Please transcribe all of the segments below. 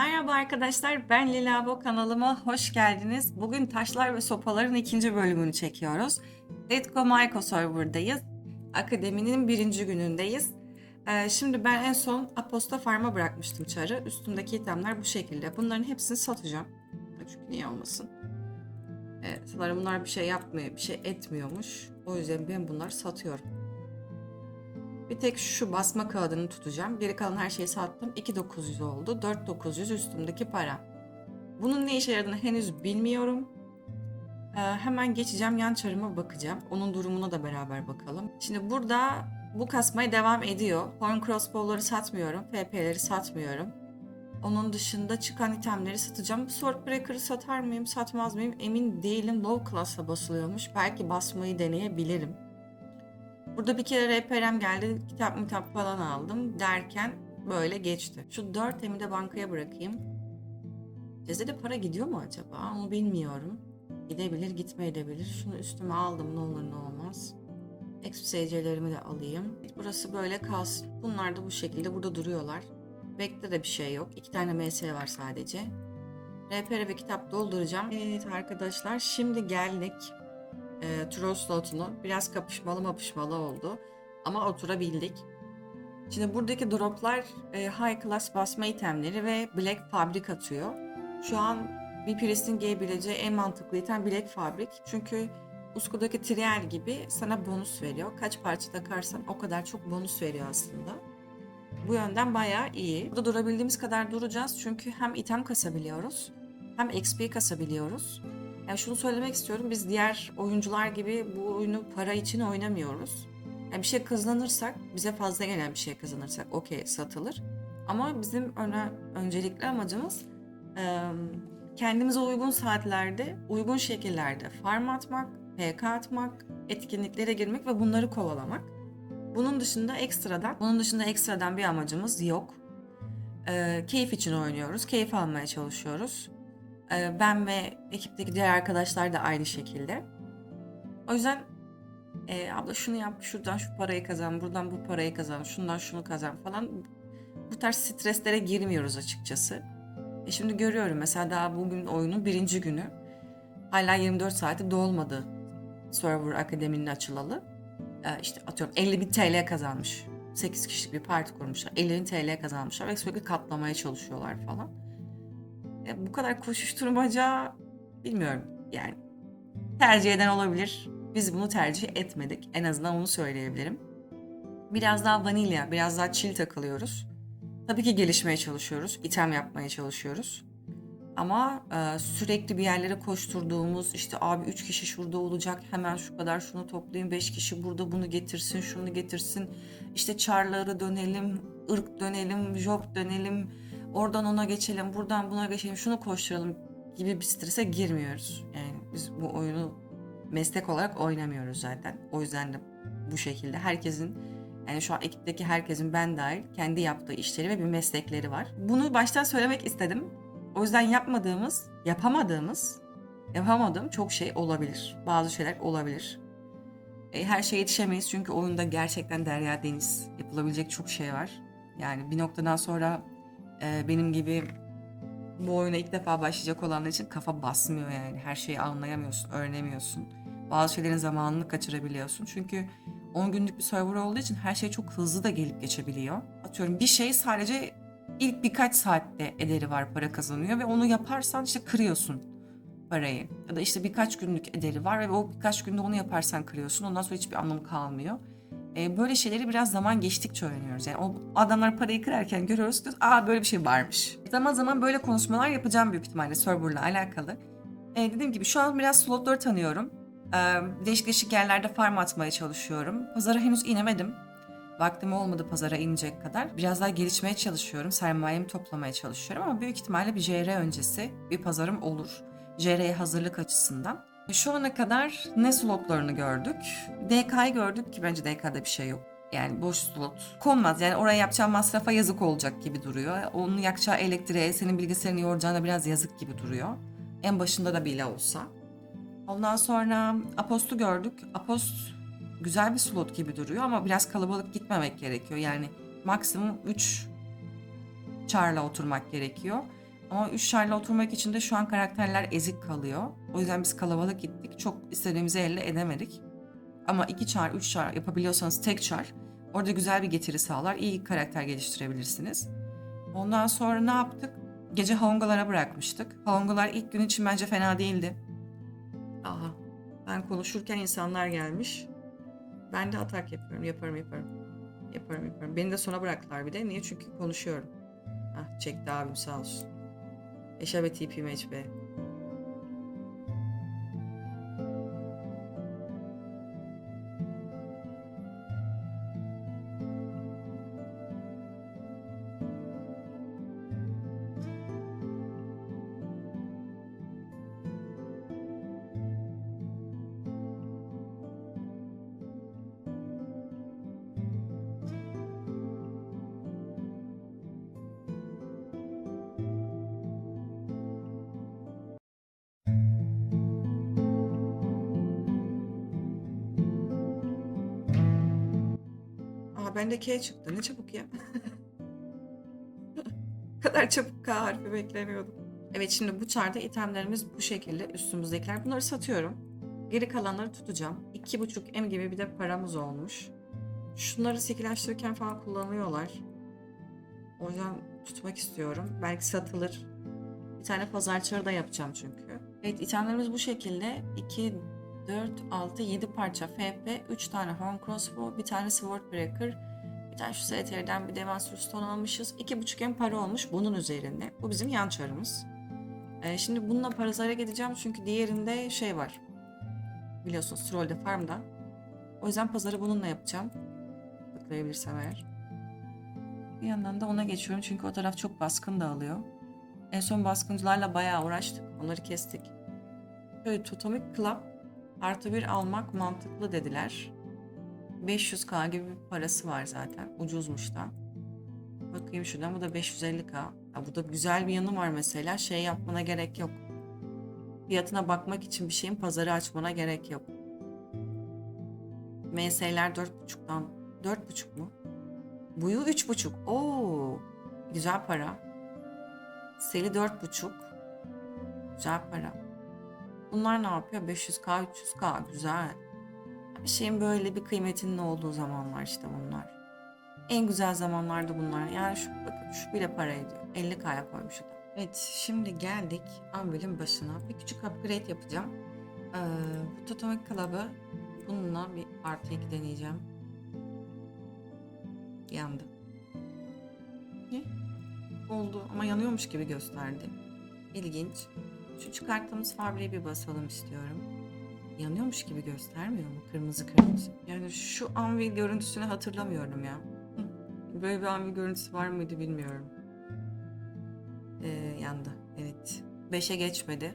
Merhaba arkadaşlar, ben Lilabo kanalıma hoş geldiniz. Bugün Taşlar ve Sopaların ikinci bölümünü çekiyoruz. Letgo Maiko server'dayız. Akademinin birinci günündeyiz. Ee, şimdi ben en son Aposta Farm'a bırakmıştım çarı. Üstümdeki itemler bu şekilde. Bunların hepsini satacağım. Çünkü niye olmasın? Evet, bunlar bir şey yapmıyor, bir şey etmiyormuş. O yüzden ben bunları satıyorum. Bir tek şu basma kağıdını tutacağım. Geri kalan her şeyi sattım. 2.900 oldu. 4.900 üstümdeki para. Bunun ne işe yaradığını henüz bilmiyorum. Ee, hemen geçeceğim yan çarıma bakacağım. Onun durumuna da beraber bakalım. Şimdi burada bu kasmaya devam ediyor. Horn crossbow'ları satmıyorum. FP'leri satmıyorum. Onun dışında çıkan itemleri satacağım. Swordbreaker'ı satar mıyım, satmaz mıyım emin değilim. Low class'a basılıyormuş. Belki basmayı deneyebilirim. Burada bir kere RPR'm geldi. Kitap mitap falan aldım derken böyle geçti. Şu 4 emi de bankaya bırakayım. Cezede para gidiyor mu acaba? Onu bilmiyorum. Gidebilir, gitmeyebilir. Şunu üstüme aldım ne olur ne olmaz. XPSC'lerimi de alayım. Burası böyle kalsın. Bunlar da bu şekilde burada duruyorlar. Bekle de bir şey yok. İki tane MS var sadece. RPR ve kitap dolduracağım. Evet arkadaşlar şimdi geldik e, Troll slotunu. Biraz kapışmalı mapışmalı oldu. Ama oturabildik. Şimdi buradaki droplar e, high class basma itemleri ve Black Fabric atıyor. Şu an bir Priest'in giyebileceği en mantıklı item Black Fabric. Çünkü Usku'daki Trial gibi sana bonus veriyor. Kaç parça takarsan o kadar çok bonus veriyor aslında. Bu yönden bayağı iyi. Burada durabildiğimiz kadar duracağız çünkü hem item kasabiliyoruz hem XP kasabiliyoruz. Yani şunu söylemek istiyorum. Biz diğer oyuncular gibi bu oyunu para için oynamıyoruz. Yani bir şey kazanırsak, bize fazla gelen bir şey kazanırsak okey satılır. Ama bizim öne, öncelikli amacımız e, kendimize uygun saatlerde, uygun şekillerde farm atmak, PK atmak, etkinliklere girmek ve bunları kovalamak. Bunun dışında ekstradan, bunun dışında ekstradan bir amacımız yok. E, keyif için oynuyoruz, keyif almaya çalışıyoruz. Ee, ben ve ekipteki diğer arkadaşlar da aynı şekilde. O yüzden e, abla şunu yap, şuradan şu parayı kazan, buradan bu parayı kazan, şundan şunu kazan falan. Bu tarz streslere girmiyoruz açıkçası. E şimdi görüyorum mesela daha bugün oyunun birinci günü. Hala 24 saati dolmadı Server Akademi'nin açılalı. E, işte atıyorum 50 bin TL kazanmış. 8 kişilik bir parti kurmuşlar. 50 bin TL kazanmışlar ve sürekli katlamaya çalışıyorlar falan. Ya bu kadar koşuşturmaca bilmiyorum yani tercih eden olabilir. Biz bunu tercih etmedik. En azından onu söyleyebilirim. Biraz daha vanilya, biraz daha chill takılıyoruz. Tabii ki gelişmeye çalışıyoruz, item yapmaya çalışıyoruz. Ama e, sürekli bir yerlere koşturduğumuz işte abi 3 kişi şurada olacak hemen şu kadar şunu toplayın 5 kişi burada bunu getirsin şunu getirsin işte çarları dönelim ırk dönelim job dönelim oradan ona geçelim, buradan buna geçelim, şunu koşturalım gibi bir strese girmiyoruz. Yani biz bu oyunu meslek olarak oynamıyoruz zaten. O yüzden de bu şekilde herkesin yani şu an ekipteki herkesin ben dahil kendi yaptığı işleri ve bir meslekleri var. Bunu baştan söylemek istedim. O yüzden yapmadığımız, yapamadığımız, yapamadığım çok şey olabilir. Bazı şeyler olabilir. E, her şeye yetişemeyiz çünkü oyunda gerçekten derya deniz. Yapılabilecek çok şey var. Yani bir noktadan sonra e, benim gibi bu oyuna ilk defa başlayacak olanlar için kafa basmıyor yani. Her şeyi anlayamıyorsun, öğrenemiyorsun. Bazı şeylerin zamanını kaçırabiliyorsun. Çünkü 10 günlük bir server olduğu için her şey çok hızlı da gelip geçebiliyor. Atıyorum bir şey sadece ilk birkaç saatte ederi var para kazanıyor ve onu yaparsan işte kırıyorsun parayı. Ya da işte birkaç günlük ederi var ve o birkaç günde onu yaparsan kırıyorsun. Ondan sonra hiçbir anlamı kalmıyor. E, böyle şeyleri biraz zaman geçtikçe öğreniyoruz. Yani o adamlar parayı kırarken görüyoruz diyoruz, aa böyle bir şey varmış. Zaman zaman böyle konuşmalar yapacağım büyük ihtimalle serverla alakalı. E, dediğim gibi şu an biraz slotları tanıyorum. E, değişik değişik yerlerde farm atmaya çalışıyorum. Pazara henüz inemedim. Vaktim olmadı pazara inecek kadar. Biraz daha gelişmeye çalışıyorum. Sermayemi toplamaya çalışıyorum ama büyük ihtimalle bir JR öncesi bir pazarım olur. JR'ye hazırlık açısından. Şu ana kadar ne slotlarını gördük? DK'yı gördük ki bence DK'da bir şey yok. Yani boş slot konmaz. Yani oraya yapacağın masrafa yazık olacak gibi duruyor. Onun yakacağı elektriğe, senin bilgisayarını yoracağına biraz yazık gibi duruyor. En başında da bile olsa. Ondan sonra Apost'u gördük. Apost güzel bir slot gibi duruyor ama biraz kalabalık gitmemek gerekiyor. Yani maksimum 3 çarla oturmak gerekiyor. Ama 3 çarla oturmak için de şu an karakterler ezik kalıyor. O yüzden biz kalabalık gittik. Çok istediğimizi elde edemedik. Ama 2 çar, 3 çar yapabiliyorsanız tek çar. Orada güzel bir getiri sağlar. iyi karakter geliştirebilirsiniz. Ondan sonra ne yaptık? Gece Hongalara bırakmıştık. Hongalar ilk gün için bence fena değildi. Aha. Ben konuşurken insanlar gelmiş. Ben de atak yapıyorum. Yaparım yaparım. Yaparım yaparım. Beni de sona bıraktılar bir de. Niye? Çünkü konuşuyorum. Ah çekti abim sağ olsun. Eşe ve TP Aa bende K çıktı. Ne çabuk ya. Kadar çabuk K harfi beklemiyordum. Evet şimdi bu çarda itemlerimiz bu şekilde üstümüzdekiler. Bunları satıyorum. Geri kalanları tutacağım. 2.5 M gibi bir de paramız olmuş. Şunları sekileştirirken falan kullanıyorlar. O yüzden tutmak istiyorum. Belki satılır. Bir tane pazarçarı da yapacağım çünkü. Evet itemlerimiz bu şekilde. 2, 4, 6, 7 parça FP, 3 tane Horn Crossbow, bir tane Sword Breaker, bir tane şu STR'den bir Devansur Stone almışız. 2,5 M para olmuş bunun üzerinde. Bu bizim yan çarımız. Ee, şimdi bununla Parazar'a gideceğim çünkü diğerinde şey var. Biliyorsunuz Troll'de Farm'da. O yüzden pazarı bununla yapacağım. Tıklayabilirsem eğer. Bir yandan da ona geçiyorum çünkü o taraf çok baskın dağılıyor. En son baskıncılarla bayağı uğraştık. Onları kestik. Böyle Totomic Club artı bir almak mantıklı dediler. 500k gibi bir parası var zaten. Ucuzmuş da. Bakayım şuradan bu da 550k. Ya bu da güzel bir yanı var mesela. Şey yapmana gerek yok. Fiyatına bakmak için bir şeyin pazarı açmana gerek yok. MS'ler 4.5'dan 4.5 mu? Buyu 3.5. Oo, güzel para. Seli 4.5. Güzel para. Bunlar ne yapıyor? 500k, 300k. Güzel. Bir şeyin böyle bir kıymetinin olduğu zamanlar işte bunlar. En güzel zamanlarda bunlar. Yani şu bakın şu bile para ediyor. 50k'ya koymuş adam. Evet şimdi geldik Anvil'in başına. Bir küçük upgrade yapacağım. Ee, bu Totomic Club'ı bununla bir artı 2 deneyeceğim. Yandı. Ne? Oldu ama yanıyormuş gibi gösterdi. İlginç. Şu çıkarttığımız fabriğe bir basalım istiyorum. Yanıyormuş gibi göstermiyor mu? Kırmızı kırmızı. Yani şu Anvil görüntüsünü hatırlamıyorum ya. Böyle bir Anvil görüntüsü var mıydı bilmiyorum. Ee, yandı. Evet. Beşe geçmedi.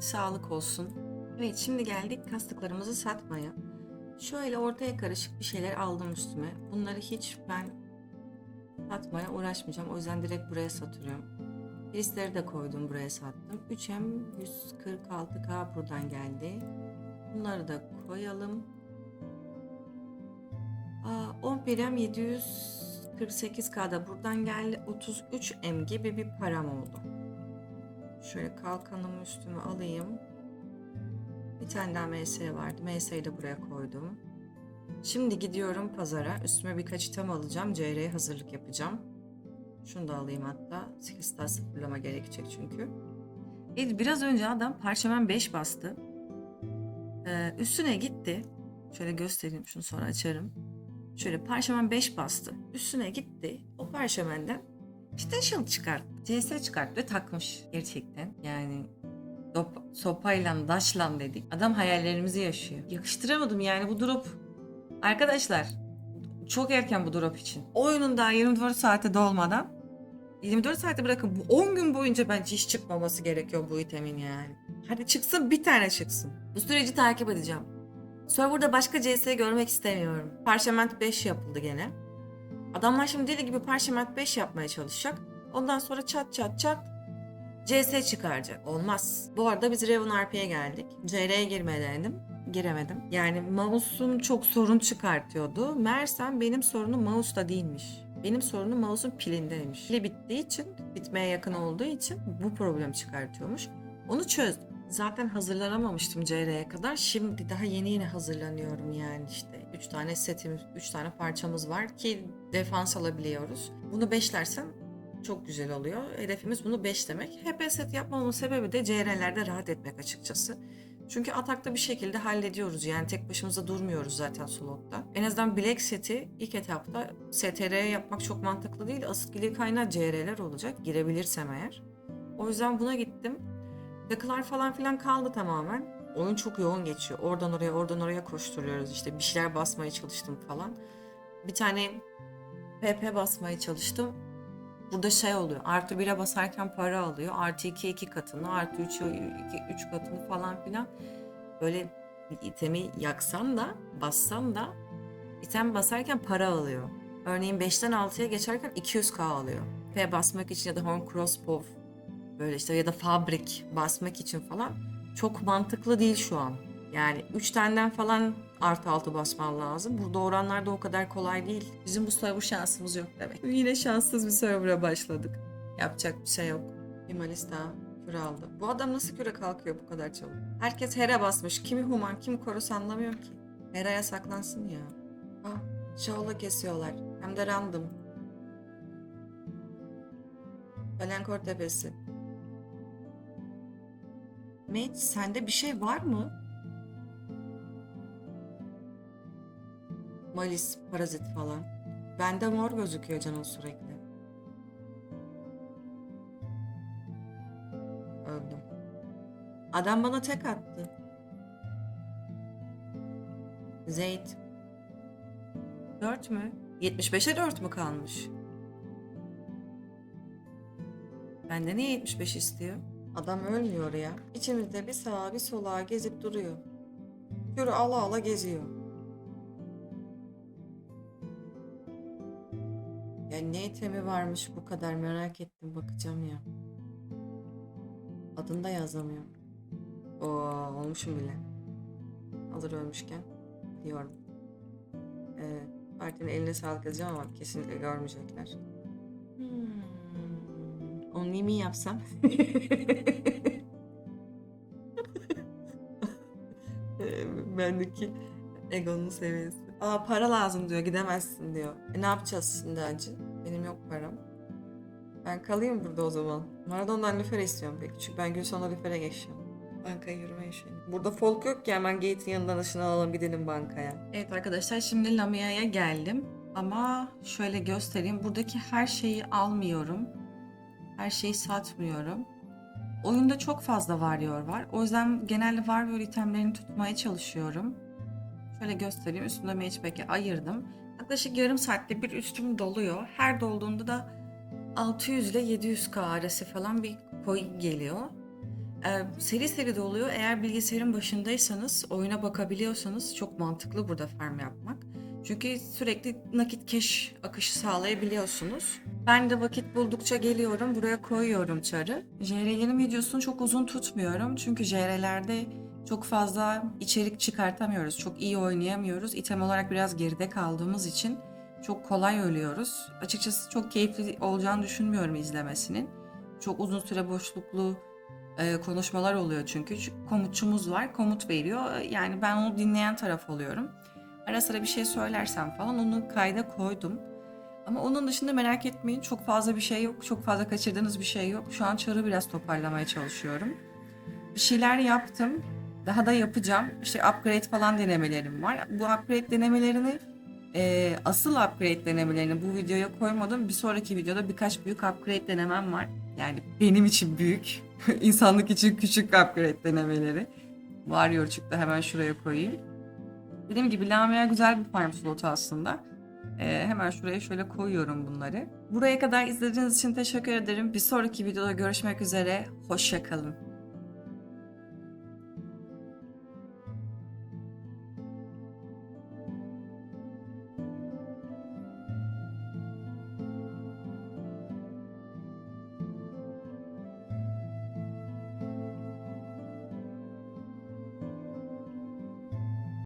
Sağlık olsun. Evet şimdi geldik kastıklarımızı satmaya. Şöyle ortaya karışık bir şeyler aldım üstüme. Bunları hiç ben satmaya uğraşmayacağım. O yüzden direkt buraya satıyorum. Listleri de koydum buraya sattım. 3M 146K buradan geldi. Bunları da koyalım. Aa, 11M 748K da buradan geldi. 33M gibi bir param oldu. Şöyle kalkanımı üstüme alayım. Bir tane daha MS vardı. MS'yi de buraya koydum. Şimdi gidiyorum pazara. Üstüme birkaç item alacağım. CR'ye hazırlık yapacağım. Şunu da alayım hatta. 8 star sıfırlama gerekecek çünkü. Evet, biraz önce adam parşömen 5 bastı. Ee, üstüne gitti. Şöyle göstereyim şunu sonra açarım. Şöyle parşömen 5 bastı. Üstüne gitti. O parşömenden işte şıl çıkarttı. CS çıkarttı ve takmış gerçekten. Yani Dop, sopayla, daşlan dedik. Adam hayallerimizi yaşıyor. Yakıştıramadım yani bu drop. Arkadaşlar çok erken bu drop için. Oyunun daha 24 saate dolmadan 24 saate bırakın bu 10 gün boyunca bence hiç çıkmaması gerekiyor bu itemin yani. Hadi çıksın bir tane çıksın. Bu süreci takip edeceğim. Serverda başka CS görmek istemiyorum. Parchment 5 yapıldı gene. Adamlar şimdi deli gibi Parchment 5 yapmaya çalışacak. Ondan sonra çat çat çat CS çıkaracak. Olmaz. Bu arada biz Raven RP'ye geldik. CR'ye girmeye denedim. Giremedim. Yani mouse'um çok sorun çıkartıyordu. Meğersem benim sorunum mouse'da değilmiş. Benim sorunum mouse'un pilindeymiş. Pili bittiği için, bitmeye yakın olduğu için bu problemi çıkartıyormuş. Onu çözdüm. Zaten hazırlanamamıştım CR'ye kadar. Şimdi daha yeni yeni hazırlanıyorum yani işte. 3 tane setimiz, 3 tane parçamız var ki defans alabiliyoruz. Bunu beşlersem çok güzel oluyor. Hedefimiz bunu beşlemek. HP set yapmamın sebebi de CR'lerde rahat etmek açıkçası. Çünkü atakta bir şekilde hallediyoruz. Yani tek başımıza durmuyoruz zaten slotta. En azından Black seti ilk etapta STR yapmak çok mantıklı değil. Asıl gelir kaynağı CR'ler olacak. Girebilirsem eğer. O yüzden buna gittim. Takılar falan filan kaldı tamamen. Oyun çok yoğun geçiyor. Oradan oraya oradan oraya koşturuyoruz işte. Bir şeyler basmaya çalıştım falan. Bir tane PP basmaya çalıştım. Burada şey oluyor. Artı 1'e basarken para alıyor. Artı 2 iki katını, artı 3 3 katını falan filan. Böyle itemi yaksam da, bassam da item basarken para alıyor. Örneğin 5'ten 6'ya geçerken 200k alıyor. P basmak için ya da horn crossbow böyle işte ya da fabrik basmak için falan çok mantıklı değil şu an. Yani 3 taneden falan artı altı basman lazım. Burada oranlar da o kadar kolay değil. Bizim bu server şansımız yok demek. Yine şanssız bir server'a başladık. Yapacak bir şey yok. Himalista küre aldı. Bu adam nasıl küre kalkıyor bu kadar çabuk? Herkes Hera basmış. Kimi Human, kimi Korus anlamıyor ki. Hera'ya saklansın ya. Ah, Shaol'a kesiyorlar. Hem de random. Balenkor Tepesi. Mate sende bir şey var mı? Malis, parazit falan. Bende mor gözüküyor canım sürekli. Öldüm. Adam bana tek attı. Zeyt. 4 mü? 75'e 4 mü kalmış? Bende niye 75 istiyor? Adam ölmüyor ya. İçimizde bir sağa bir sola gezip duruyor. Yürü ala ala geziyor. Ya ne itemi varmış bu kadar merak ettim bakacağım ya. Adını da yazamıyorum. Oo olmuşum bile. Hazır ölmüşken diyorum. Ee, partinin eline sağlık yazacağım ama kesinlikle görmeyecekler. Hmm. Only me yapsam. Ee, Bendeki egonun seviyesi. Aa para lazım diyor gidemezsin diyor. E ne yapacağız şimdi acı? Benim yok param. Ben kalayım burada o zaman. Maradona'dan lüfere istiyorum peki. Çünkü ben gün sonra lüfere geçeceğim. Bankaya yürüme işi. Burada folk yok ki hemen gate'in yanından ışını alalım gidelim bankaya. Evet arkadaşlar şimdi Lamia'ya geldim. Ama şöyle göstereyim. Buradaki her şeyi almıyorum. Her şeyi satmıyorum. Oyunda çok fazla varyor var. O yüzden genelde varyor itemlerini tutmaya çalışıyorum. Şöyle göstereyim. Üstümde matchback'i ayırdım. Yaklaşık yarım saatte bir üstüm doluyor. Her dolduğunda da 600 ile 700k arası falan bir coin geliyor. Ee, seri seri doluyor. Eğer bilgisayarın başındaysanız, oyuna bakabiliyorsanız çok mantıklı burada farm yapmak. Çünkü sürekli nakit cash akışı sağlayabiliyorsunuz. Ben de vakit buldukça geliyorum. Buraya koyuyorum çarı. JR'lerin videosunu çok uzun tutmuyorum. Çünkü JR'lerde çok fazla içerik çıkartamıyoruz. Çok iyi oynayamıyoruz. İtem olarak biraz geride kaldığımız için çok kolay ölüyoruz. Açıkçası çok keyifli olacağını düşünmüyorum izlemesinin. Çok uzun süre boşluklu e, konuşmalar oluyor çünkü. Komutçumuz var, komut veriyor. Yani ben onu dinleyen taraf oluyorum. Ara sıra bir şey söylersem falan onu kayda koydum. Ama onun dışında merak etmeyin çok fazla bir şey yok. Çok fazla kaçırdığınız bir şey yok. Şu an çarı biraz toparlamaya çalışıyorum. Bir şeyler yaptım. Daha da yapacağım. İşte upgrade falan denemelerim var. Bu upgrade denemelerini e, asıl upgrade denemelerini bu videoya koymadım. Bir sonraki videoda birkaç büyük upgrade denemem var. Yani benim için büyük, insanlık için küçük upgrade denemeleri. Varıyor çıktı hemen şuraya koyayım. Dediğim gibi Lamia güzel bir farm slotu aslında. Ee, hemen şuraya şöyle koyuyorum bunları. Buraya kadar izlediğiniz için teşekkür ederim. Bir sonraki videoda görüşmek üzere. Hoşçakalın.